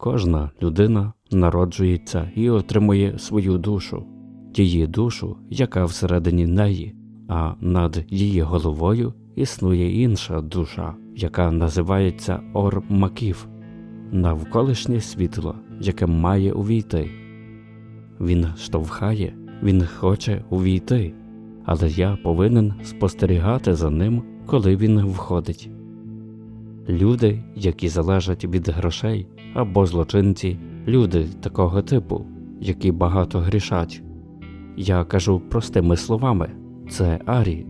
Кожна людина народжується і отримує свою душу, її душу, яка всередині неї, а над її головою існує інша душа, яка називається Ор-Маків, навколишнє світло, яке має увійти. Він штовхає, він хоче увійти, але я повинен спостерігати за ним, коли він входить. Люди, які залежать від грошей, або злочинці, люди такого типу, які багато грішать. Я кажу простими словами це Арі.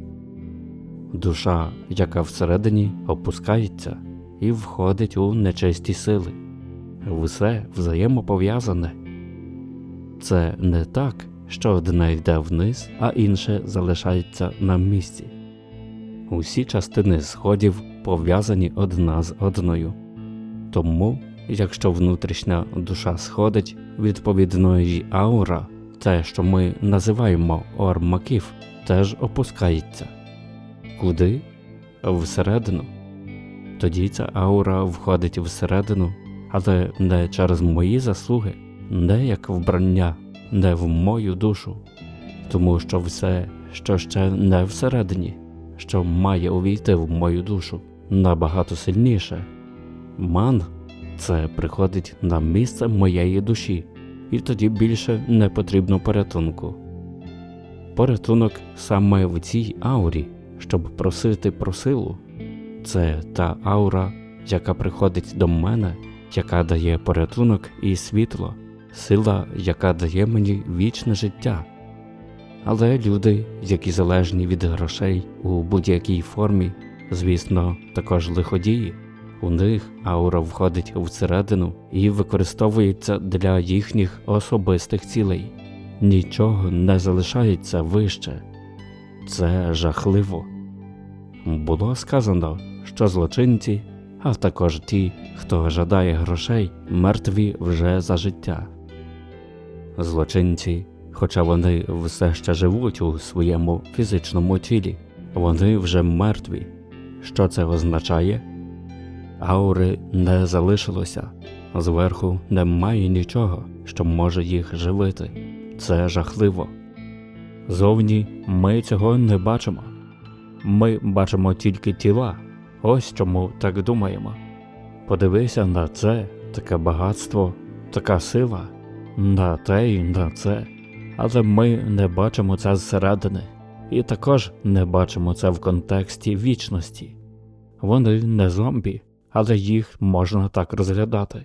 Душа, яка всередині опускається і входить у нечисті сили. Все взаємопов'язане. Це не так, що одне йде вниз, а інше залишається на місці. Усі частини сходів пов'язані одна з одною. Тому, якщо внутрішня душа сходить, відповідно її аура, те, що ми називаємо ормаків, теж опускається. Куди? Всередину. Тоді ця аура входить всередину, але не через мої заслуги, не як вбрання, не в мою душу, тому що все, що ще не всередині, що має увійти в мою душу, набагато сильніше. Ман це приходить на місце моєї душі, і тоді більше не потрібно порятунку. Порятунок саме в цій аурі, щоб просити про силу. Це та аура, яка приходить до мене, яка дає порятунок і світло, сила, яка дає мені вічне життя. Але люди, які залежні від грошей у будь-якій формі, звісно, також лиходії. У них аура входить всередину і використовується для їхніх особистих цілей. Нічого не залишається вище. Це жахливо. Було сказано, що злочинці, а також ті, хто жадає грошей, мертві вже за життя. Злочинці, хоча вони все ще живуть у своєму фізичному тілі, вони вже мертві. Що це означає? Аури не залишилося, зверху немає нічого, що може їх живити. Це жахливо. Зовні ми цього не бачимо. Ми бачимо тільки тіла, ось чому так думаємо. Подивися на це, таке багатство, така сила, на те і на це. Але ми не бачимо це зсередини, і також не бачимо це в контексті вічності. Вони не зомбі, але їх можна так розглядати.